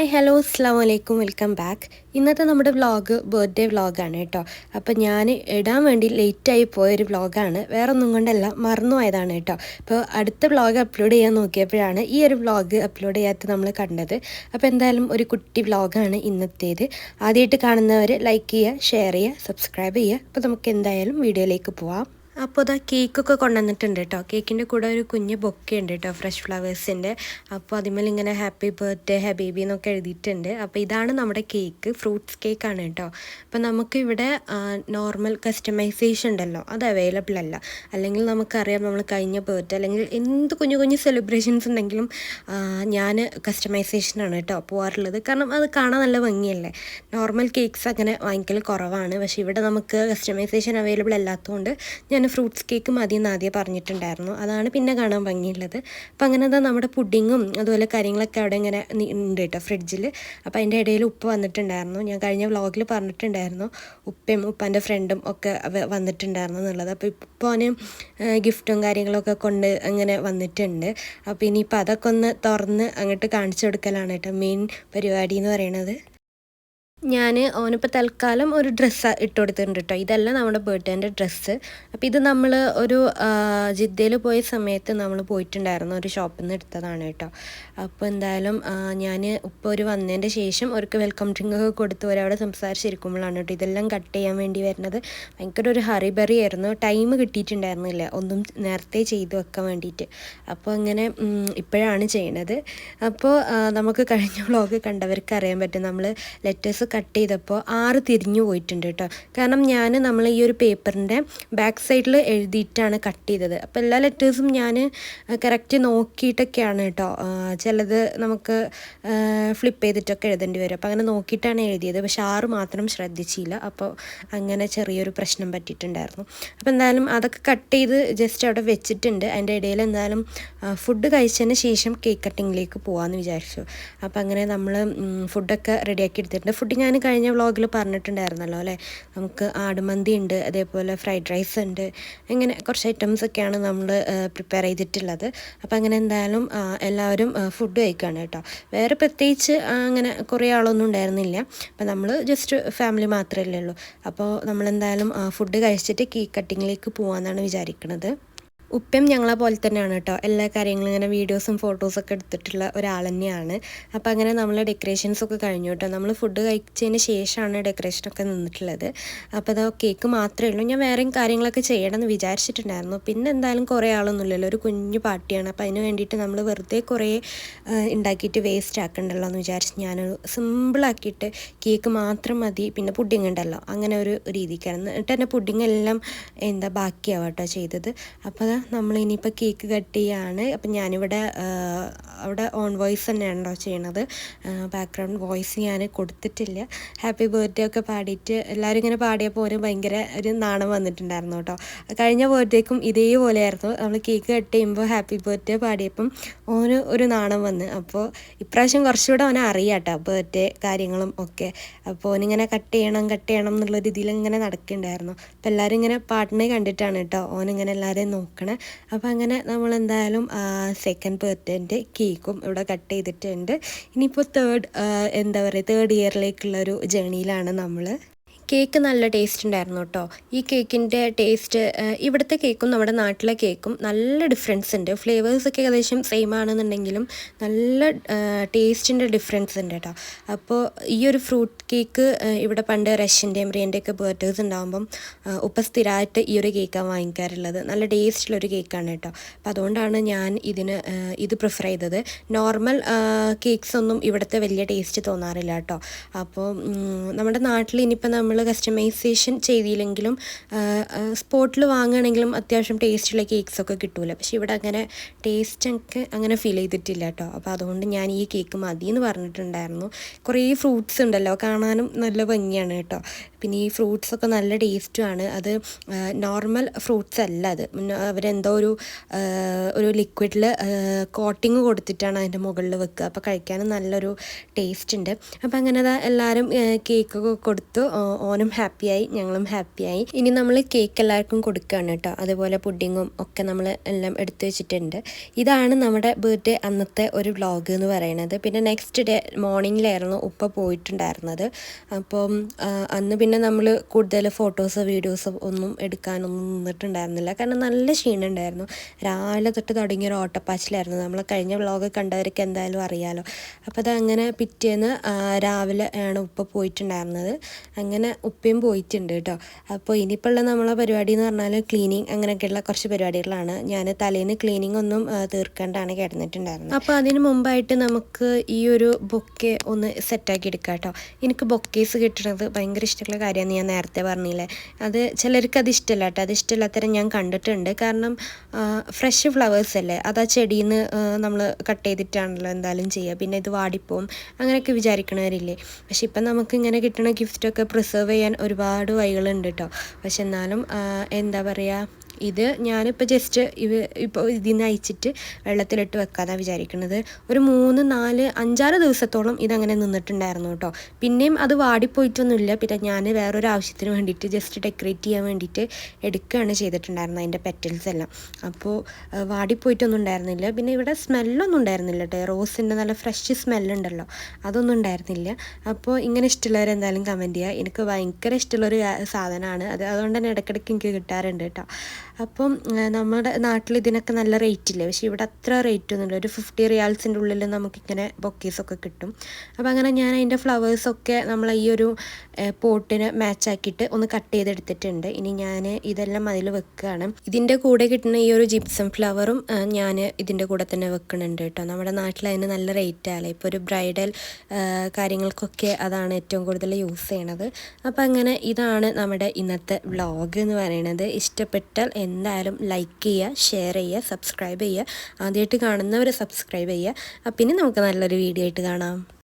Hi hello അസ്സാം വലൈക്കും welcome back ഇന്നത്തെ നമ്മുടെ വ്ളോഗ് ബർത്ത്ഡേ വ്ളോഗാണ് കേട്ടോ. അപ്പോൾ ഞാൻ ഇടാൻ വേണ്ടി ലേറ്റായി പോയൊരു വ്ളോഗാണ് വേറെ ഒന്നും കൊണ്ടല്ല മറന്നു പോയതാണ് കേട്ടോ. അപ്പോൾ അടുത്ത വ്ളോഗ് അപ്ലോഡ് ചെയ്യാൻ നോക്കിയപ്പോഴാണ് ഈ ഒരു വ്ളോഗ് അപ്ലോഡ് ചെയ്യാത്ത നമ്മൾ കണ്ടത്. അപ്പോൾ എന്തായാലും ഒരു കുട്ടി വ്ളോഗാണ് ഇന്നത്തേത്. ആദ്യമായിട്ട് കാണുന്നവർ ലൈക്ക് ചെയ്യുക ഷെയർ ചെയ്യുക സബ്സ്ക്രൈബ് ചെയ്യുക. അപ്പോൾ നമുക്ക് എന്തായാലും വീഡിയോയിലേക്ക് പോവാം. അപ്പോൾ കേക്ക് കേക്കൊക്കെ കൊണ്ടുവന്നിട്ടുണ്ട് കേട്ടോ. കേക്കിന്റെ കൂടെ ഒരു കുഞ്ഞ് ബൊക്കെ ഉണ്ട് കേട്ടോ ഫ്രഷ് ഫ്ലവേഴ്സിന്റെ അപ്പോൾ അതിമേൽ ഇങ്ങനെ ഹാപ്പി ബർത്ത്ഡേ ബേബി എന്നൊക്കെ എഴുതിയിട്ടുണ്ട്. അപ്പോൾ ഇതാണ് നമ്മുടെ കേക്ക് ഫ്രൂട്ട്സ് കേക്കാണ് കേട്ടോ. അപ്പോൾ നമുക്കിവിടെ നോർമൽ കസ്റ്റമൈസേഷൻ ഉണ്ടല്ലോ അത് അവൈലബിൾ അല്ല. അല്ലെങ്കിൽ നമുക്കറിയാം നമ്മൾ കഴിഞ്ഞ ബർത്ത്ഡേ അല്ലെങ്കിൽ എന്ത് കുഞ്ഞു കുഞ്ഞു സെലിബ്രേഷൻസ് ഉണ്ടെങ്കിലും ഞാൻ കസ്റ്റമൈസേഷനാണ് കേട്ടോ പോകാറുള്ളത് കാരണം അത് കാണാൻ നല്ല ഭംഗിയല്ലേ? നോർമൽ കേക്ക്സ് അങ്ങനെ വാങ്ങിക്കൽ കുറവാണ്. പക്ഷേ ഇവിടെ നമുക്ക് കസ്റ്റമൈസേഷൻ അവൈലബിൾ അല്ലാത്തതുകൊണ്ട് ഞാൻ ഫ്രൂട്ട്സ് കേക്ക് മതി എന്ന് ആദ്യം പറഞ്ഞിട്ടുണ്ടായിരുന്നു. അതാണ് പിന്നെ കാണാൻ ഭംഗിയുള്ളത്. അപ്പം അങ്ങനെ എന്താ നമ്മുടെ പുഡിങ്ങും അതുപോലെ കാര്യങ്ങളൊക്കെ അവിടെ ഇങ്ങനെ ഉണ്ട് കേട്ടോ ഫ്രിഡ്ജിൽ അപ്പോൾ അതിന്റെ ഇടയിൽ ഉപ്പ് വന്നിട്ടുണ്ടായിരുന്നു. ഞാൻ കഴിഞ്ഞ വ്ളോഗിൽ പറഞ്ഞിട്ടുണ്ടായിരുന്നു. ഉപ്പയും ഉപ്പാന്റെ ഫ്രണ്ടും ഒക്കെ വന്നിട്ടുണ്ടായിരുന്നു എന്നുള്ളത്. അപ്പോൾ ഇപ്പോൾ അവന് ഗിഫ്റ്റും കാര്യങ്ങളൊക്കെ കൊണ്ട് അങ്ങനെ വന്നിട്ടുണ്ട്. അപ്പോൾ ഇനിയിപ്പോൾ അതൊക്കെ ഒന്ന് തുറന്ന് അങ്ങോട്ട് കാണിച്ചു കൊടുക്കലാണ് കേട്ടോ മെയിൻ പരിപാടി എന്ന് പറയുന്നത് ഞാൻ ഓനിപ്പോൾ തൽക്കാലം ഒരു ഡ്രസ്സ് ഇട്ട് കൊടുത്തിട്ടുണ്ട് കേട്ടോ ഇതല്ല നമ്മുടെ ബർത്ത്ഡേന്റെ ഡ്രസ്സ് അപ്പോൾ ഇത് നമ്മൾ ഒരു ജിദ്ദയിൽ പോയ സമയത്ത് നമ്മൾ പോയിട്ടുണ്ടായിരുന്നു. ഒരു ഷോപ്പിൽ നിന്ന് എടുത്തതാണ് കേട്ടോ അപ്പോൾ എന്തായാലും ഞാൻ ഇപ്പോൾ ഒരു വന്നതിന്റെ ശേഷം അവർക്ക് വെൽക്കം ഡ്രിങ്ക് ഒക്കെ കൊടുത്ത് ഒരവിടെ സംസാരിച്ചിരിക്കുമ്പോഴാണ് കേട്ടോ ഇതെല്ലാം കട്ട് ചെയ്യാൻ വേണ്ടി വരുന്നത്. ഭയങ്കര ഒരു ഹറിബറി ആയിരുന്നു. ടൈം കിട്ടിയിട്ടുണ്ടായിരുന്നില്ല. ഒന്നും നേരത്തെ ചെയ്തു വെക്കാൻ വേണ്ടിയിട്ട്. അപ്പോൾ അങ്ങനെ ഇപ്പോഴാണ് ചെയ്യണത്. അപ്പോൾ നമുക്ക് കഴിഞ്ഞ വ്ളോഗ് കണ്ടവർക്ക് അറിയാൻ പറ്റും. നമ്മൾ ലെറ്റേഴ്സ് കട്ട് ചെയ്തപ്പോൾ ആറ് തിരിഞ്ഞു പോയിട്ടുണ്ട് കേട്ടോ. കാരണം ഞാൻ നമ്മൾ ഈ ഒരു പേപ്പറിന്റെ ബാക്ക് സൈഡിൽ എഴുതിയിട്ടാണ് കട്ട് ചെയ്തത്. അപ്പോൾ എല്ലാ ലെറ്റേഴ്സും ഞാൻ കറക്റ്റ് നോക്കിയിട്ടൊക്കെയാണ് കേട്ടോ. ചിലത് നമുക്ക് ഫ്ലിപ്പ് ചെയ്തിട്ടൊക്കെ എഴുതേണ്ടി വരും. അപ്പോൾ അങ്ങനെ നോക്കിയിട്ടാണ് എഴുതിയത്. പക്ഷേ ആറ് മാത്രം ശ്രദ്ധിച്ചില്ല. അപ്പോൾ അങ്ങനെ ചെറിയൊരു പ്രശ്നം പറ്റിയിട്ടുണ്ടായിരുന്നു. അപ്പോൾ എന്തായാലും അതൊക്കെ കട്ട് ചെയ്ത് ജസ്റ്റ് അവിടെ വെച്ചിട്ടുണ്ട്. അതിന്റെ ഇടയിൽ എന്തായാലും ഫുഡ് കഴിച്ചതിന് ശേഷം കേക്ക് കട്ടിങ്ങിലേക്ക് പോകാമെന്ന് വിചാരിച്ചു. അപ്പോൾ അങ്ങനെ നമ്മൾ ഫുഡൊക്കെ റെഡിയാക്കി എടുത്തിട്ടുണ്ട്. ഫുഡ് ഞാൻ കഴിഞ്ഞ വ്ളോഗിൽ പറഞ്ഞിട്ടുണ്ടായിരുന്നല്ലോ അല്ലേ? നമുക്ക് ആടുമന്തി ഉണ്ട് അതേപോലെ ഫ്രൈഡ് റൈസ് ഉണ്ട് ഇങ്ങനെ കുറച്ച് ഐറ്റംസ് ഒക്കെയാണ് നമ്മൾ പ്രിപ്പയർ ചെയ്തിട്ടുള്ളത്. അപ്പോൾ അങ്ങനെ എന്തായാലും എല്ലാവരും ഫുഡ് കഴിക്കുകയാണ് കേട്ടോ. വേറെ പ്രത്യേകിച്ച് അങ്ങനെ കുറേ ആളൊന്നും ഉണ്ടായിരുന്നില്ല. അപ്പോൾ നമ്മൾ ജസ്റ്റ് ഫാമിലി മാത്രമല്ലേ ഉള്ളൂ. അപ്പോൾ നമ്മളെന്തായാലും ഫുഡ് കഴിച്ചിട്ട് കേക്ക് കട്ടിങ്ങിലേക്ക് പോകാമെന്നാണ് വിചാരിക്കുന്നത് ഉപ്പയും ഞങ്ങളെ പോലെ തന്നെയാണ് കേട്ടോ. എല്ലാ കാര്യങ്ങളും ഇങ്ങനെ വീഡിയോസും ഫോട്ടോസൊക്കെ എടുത്തിട്ടുള്ള ഒരാൾ തന്നെയാണ്. അപ്പോൾ അങ്ങനെ നമ്മൾ ഡെക്കറേഷൻസ് ഒക്കെ കഴിഞ്ഞു കേട്ടോ. നമ്മൾ ഫുഡ് കഴിച്ചതിന് ശേഷമാണ് ഡെക്കറേഷനൊക്കെ നിന്നിട്ടുള്ളത്. അപ്പോൾ അതോ കേക്ക് മാത്രമേ ഉള്ളൂ. ഞാൻ വേറെയും കാര്യങ്ങളൊക്കെ ചെയ്യണമെന്ന് വിചാരിച്ചിട്ടുണ്ടായിരുന്നു. പിന്നെ എന്തായാലും കുറേ ആളൊന്നുമില്ലല്ലോ. ഒരു കുഞ്ഞു പാർട്ടിയാണ്. അപ്പോൾ അതിന് വേണ്ടിയിട്ട് നമ്മൾ വെറുതെ കുറേ ഉണ്ടാക്കിയിട്ട് വേസ്റ്റ് ആക്കണ്ടല്ലോ എന്ന് വിചാരിച്ച് ഞാനൊരു സിമ്പിളാക്കിയിട്ട് കേക്ക് മാത്രം മതി. പിന്നെ പുഡിങ് ഉണ്ടല്ലോ. അങ്ങനെ ഒരു രീതിക്കാണ്. എന്നിട്ട് തന്നെ പുഡിങ് എല്ലാം എന്താ ബാക്കിയാവാം കേട്ടോ ചെയ്തത് അപ്പോൾ നമ്മൾ ഇനിയിപ്പോൾ കേക്ക് കട്ട് ചെയ്യാണ്. അപ്പം ഞാനിവിടെ അവിടെ ഓൺ വോയിസ് തന്നെയാണ് കേട്ടോ ചെയ്യണത് ബാക്ക്ഗ്രൗണ്ട് വോയിസ് ഞാൻ കൊടുത്തിട്ടില്ല. ഹാപ്പി ബർത്ത്ഡേ ഒക്കെ പാടിയിട്ട് എല്ലാവരും ഇങ്ങനെ പാടിയപ്പോൾ ഒരു ഭയങ്കര ഒരു നാണം വന്നിട്ടുണ്ടായിരുന്നു കേട്ടോ. കഴിഞ്ഞ ബർത്ത്ഡേക്കും ഇതേപോലെയായിരുന്നു നമ്മൾ കേക്ക് കട്ട് ചെയ്യുമ്പോൾ ഹാപ്പി ബർത്ത്ഡേ പാടിയപ്പം ഓന് ഒരു നാണം വന്ന്. അപ്പോൾ ഇപ്രാവശ്യം കുറച്ചുകൂടെ അവനെ അറിയാം കേട്ടോ ബർത്ത്ഡേ കാര്യങ്ങളും ഒക്കെ. അപ്പോൾ ഓനിങ്ങനെ കട്ട് ചെയ്യണം കട്ട് ചെയ്യണം എന്നുള്ള രീതിയിൽ ഇങ്ങനെ നടക്കുന്നുണ്ടായിരുന്നു അപ്പോൾ എല്ലാവരും ഇങ്ങനെ പാട്ടിനെ കണ്ടിട്ടാണ് കേട്ടോ ഓനിങ്ങനെ എല്ലാവരെയും നോക്കണേ. അപ്പോൾ അങ്ങനെ നമ്മൾ എന്തായാലും സെക്കൻഡ് ബർത്ത്ഡേന്റെ കേക്കും ഇവിടെ കട്ട് ചെയ്തിട്ടുണ്ട്. ഇനിയിപ്പോൾ തേർഡ് എന്താ പറയുക തേർഡ് ഇയറിലേക്കുള്ളൊരു ജേണിയിലാണ് നമ്മൾ കേക്ക് നല്ല ടേസ്റ്റ് ഉണ്ടായിരുന്നു കേട്ടോ ഈ കേക്കിന്റെ ടേസ്റ്റ് ഇവിടുത്തെ കേക്കും നമ്മുടെ നാട്ടിലെ കേക്കും നല്ല ഡിഫറൻസ് ഉണ്ട്. ഫ്ലേവേഴ്സൊക്കെ ഏകദേശം സെയിം ആണെന്നുണ്ടെങ്കിലും നല്ല ടേസ്റ്റിന്റെ ഡിഫറൻസ് ഉണ്ട് കേട്ടോ അപ്പോൾ ഈ ഒരു ഫ്രൂട്ട് കേക്ക് ഇവിടെ പണ്ട് റഷ്യന്റെയും റിയന്റെയൊക്കെ ബേർത്തേഴ്സ് ഉണ്ടാകുമ്പം ഉപ്പ സ്ഥിരമായിട്ട് ഈ ഒരു കേക്കാണ് വാങ്ങിക്കാറുള്ളത്. നല്ല ടേസ്റ്റുള്ളൊരു കേക്കാണ് കേട്ടോ അപ്പോൾ അതുകൊണ്ടാണ് ഞാൻ ഇതിന് ഇത് പ്രിഫർ ചെയ്തത്. നോർമൽ കേക്ക്സ് ഒന്നും ഇവിടുത്തെ വലിയ ടേസ്റ്റ് തോന്നാറില്ല കേട്ടോ അപ്പോൾ നമ്മുടെ നാട്ടിൽ ഇനിയിപ്പോൾ നമ്മൾ കസ്റ്റമൈസേഷൻ ചെയ്തില്ലെങ്കിലും സ്പോട്ടിൽ വാങ്ങുകയാണെങ്കിലും അത്യാവശ്യം ടേസ്റ്റുള്ള കേക്ക്സൊക്കെ കിട്ടൂല. പക്ഷേ ഇവിടെ അങ്ങനെ ടേസ്റ്റ് എനിക്ക് അങ്ങനെ ഫീൽ ചെയ്തിട്ടില്ല കേട്ടോ. അപ്പോൾ അതുകൊണ്ട് ഞാൻ ഈ കേക്ക് മതി എന്ന് പറഞ്ഞിട്ടുണ്ടായിരുന്നു. കുറേ ഫ്രൂട്ട്സ് ഉണ്ടല്ലോ. കാണാനും നല്ല ഭംഗിയാണ് കേട്ടോ. പിന്നെ ഈ ഫ്രൂട്ട്സൊക്കെ നല്ല ടേസ്റ്റുമാണ് അത് നോർമൽ ഫ്രൂട്ട്സ് അല്ല അത്. അവരെന്തോ ഒരു ഒരു ലിക്വിഡിൽ കോട്ടിങ് കൊടുത്തിട്ടാണ് അതിന്റെ മുകളിൽ വെക്കുക. അപ്പോൾ കഴിക്കാനും നല്ലൊരു ടേസ്റ്റ് ഉണ്ട്. അപ്പോൾ അങ്ങനെ എല്ലാവരും കേക്കൊക്കെ കൊടുത്തു. ഓനും ഹാപ്പിയായി ഞങ്ങളും ഹാപ്പിയായി ഇനി നമ്മൾ കേക്ക് എല്ലാവർക്കും കൊടുക്കുകയാണ് കേട്ടോ. അതുപോലെ പുഡിങ്ങും ഒക്കെ നമ്മൾ എല്ലാം എടുത്തു വെച്ചിട്ടുണ്ട്. ഇതാണ് നമ്മുടെ ബർത്ത്ഡേ അന്നത്തെ ഒരു വ്ളോഗ് എന്ന് പറയുന്നത്. പിന്നെ നെക്സ്റ്റ് ഡേ മോർണിംഗിലായിരുന്നു ഉപ്പ പോയിട്ടുണ്ടായിരുന്നത്. അപ്പം അന്ന് പിന്നെ നമ്മൾ കൂടുതൽ ഫോട്ടോസോ വീഡിയോസോ ഒന്നും എടുക്കാനൊന്നും നിന്നിട്ടുണ്ടായിരുന്നില്ല. കാരണം നല്ല ക്ഷീണമുണ്ടായിരുന്നു രാവിലെ തൊട്ട് തുടങ്ങിയ ഒരു ഓട്ടപ്പാച്ചിലായിരുന്നു. നമ്മൾ കഴിഞ്ഞ വ്ളോഗ് കണ്ടവർക്ക് എന്തായാലും അറിയാലോ. അപ്പോൾ അത് അങ്ങനെ പിറ്റേന്ന് രാവിലെ ആണ് ഉപ്പ പോയിട്ടുണ്ടായിരുന്നത്. അങ്ങനെ ഉപ്പയും പോയിട്ടുണ്ട് കേട്ടോ അപ്പോൾ ഇനിയിപ്പോൾ ഉള്ള നമ്മളെ പരിപാടി എന്ന് പറഞ്ഞാൽ ക്ലീനിങ് അങ്ങനെയൊക്കെയുള്ള കുറച്ച് പരിപാടികളാണ്. ഞാൻ തലേന്ന് ക്ലീനിങ് ഒന്നും തീർക്കാണ്ടാണ് കിടന്നിട്ടുണ്ടായിരുന്നത്. അപ്പോൾ അതിന് മുമ്പായിട്ട് നമുക്ക് ഈ ഒരു ബൊക്കെ ഒന്ന് സെറ്റാക്കി എടുക്കാം കേട്ടോ എനിക്ക് ബൊക്കേസ് കിട്ടുന്നത് ഭയങ്കര ഇഷ്ടമുള്ള കാര്യമാണ് ഞാൻ നേരത്തെ പറഞ്ഞില്ലേ. അത് ചിലർക്ക് അത് ഇഷ്ടമല്ല കേട്ടോ. അത് ഇഷ്ടമില്ലാത്തരം ഞാൻ കണ്ടിട്ടുണ്ട്. കാരണം ഫ്രഷ് ഫ്ലവേഴ്സ് അല്ലേ? അത് ആ ചെടിയിൽ നിന്ന് നമ്മൾ കട്ട് ചെയ്തിട്ടാണല്ലോ എന്തായാലും ചെയ്യുക. പിന്നെ ഇത് വാടിപ്പോവും. അങ്ങനെയൊക്കെ വിചാരിക്കണവരില്ലേ. പക്ഷെ ഇപ്പം നമുക്ക് ഇങ്ങനെ കിട്ടുന്ന ഗിഫ്റ്റൊക്കെ പ്രിസർവ് ചെയ്യാൻ ഒരുപാട് വഴികളുണ്ട് കേട്ടോ. പക്ഷെ എന്നാലും എന്താ പറയുക ഇത് ഞാനിപ്പോൾ ജസ്റ്റ് ഇവ ഇപ്പോൾ ഇതിൽ നിന്ന് അയച്ചിട്ട് വെള്ളത്തിലിട്ട് വെക്കാതാണ് വിചാരിക്കുന്നത് ഒരു മൂന്ന് നാല് അഞ്ചാറ് ദിവസത്തോളം ഇതങ്ങനെ നിന്നിട്ടുണ്ടായിരുന്നു കേട്ടോ പിന്നെയും അത് വാടിപ്പോയിട്ടൊന്നുമില്ല. പിന്നെ ഞാൻ വേറൊരു ആവശ്യത്തിന് വേണ്ടിയിട്ട് ജസ്റ്റ് ഡെക്കറേറ്റ് ചെയ്യാൻ വേണ്ടിയിട്ട് എടുക്കുകയാണ് ചെയ്തിട്ടുണ്ടായിരുന്നത് അതിന്റെ പെറ്റൽസ് എല്ലാം. അപ്പോൾ വാടിപ്പോയിട്ടൊന്നും ഉണ്ടായിരുന്നില്ല പിന്നെ ഇവിടെ സ്മെല്ലൊന്നും ഉണ്ടായിരുന്നില്ല കേട്ടോ റോസിന്റെ നല്ല ഫ്രഷ് സ്മെല്ലുണ്ടല്ലോ അതൊന്നും ഉണ്ടായിരുന്നില്ല. അപ്പോൾ ഇങ്ങനെ ഇഷ്ടമുള്ളവർ എന്തായാലും കമന്റ് ചെയ്യുക. എനിക്ക് ഭയങ്കര ഇഷ്ടമുള്ളൊരു സാധനമാണ്. അത് അതുകൊണ്ട് തന്നെ ഇടയ്ക്കിടയ്ക്ക് എനിക്ക് കിട്ടാറുണ്ട് കേട്ടോ അപ്പം നമ്മുടെ നാട്ടിൽ ഇതിനൊക്കെ നല്ല റേറ്റ് ഇല്ലേ പക്ഷേ ഇവിടെ അത്ര റേറ്റ് ഒന്നുമില്ല ഒരു ഫിഫ്റ്റി റിയാൽസിന്റെ ഉള്ളിൽ നമുക്കിങ്ങനെ ബൊക്കീസൊക്കെ കിട്ടും. അപ്പോൾ അങ്ങനെ ഞാൻ അതിന്റെ ഫ്ലവേഴ്സൊക്കെ നമ്മൾ ഈ ഒരു പോട്ടിന് മാച്ചാക്കിയിട്ട് ഒന്ന് കട്ട് ചെയ്തെടുത്തിട്ടുണ്ട്. ഇനി ഞാൻ ഇതെല്ലാം അതിൽ വെക്കുകയാണ് ഇതിന്റെ കൂടെ കിട്ടുന്ന ഈ ഒരു ജിപ്സം ഫ്ലവറും ഞാൻ ഇതിന്റെ കൂടെ തന്നെ വെക്കുന്നുണ്ട് കേട്ടോ. നമ്മുടെ നാട്ടിൽ അതിന് നല്ല റേറ്റ് ആലേ ഇപ്പോൾ ഒരു ബ്രൈഡൽ കാര്യങ്ങൾക്കൊക്കെ അതാണ് ഏറ്റവും കൂടുതൽ യൂസ് ചെയ്യണത്. അപ്പോൾ അങ്ങനെ ഇതാണ് നമ്മുടെ ഇന്നത്തെ വ്ളോഗ് എന്ന് പറയുന്നത്. ഇഷ്ടപ്പെട്ടാൽ എന്തായാലും ലൈക്ക് ചെയ്യുക ഷെയർ ചെയ്യുക സബ്സ്ക്രൈബ് ചെയ്യുക. ആദ്യമായിട്ട് കാണുന്നവർ സബ്സ്ക്രൈബ് ചെയ്യുക. അപ്പം നമുക്ക് നല്ലൊരു വീഡിയോ ആയിട്ട് കാണാം.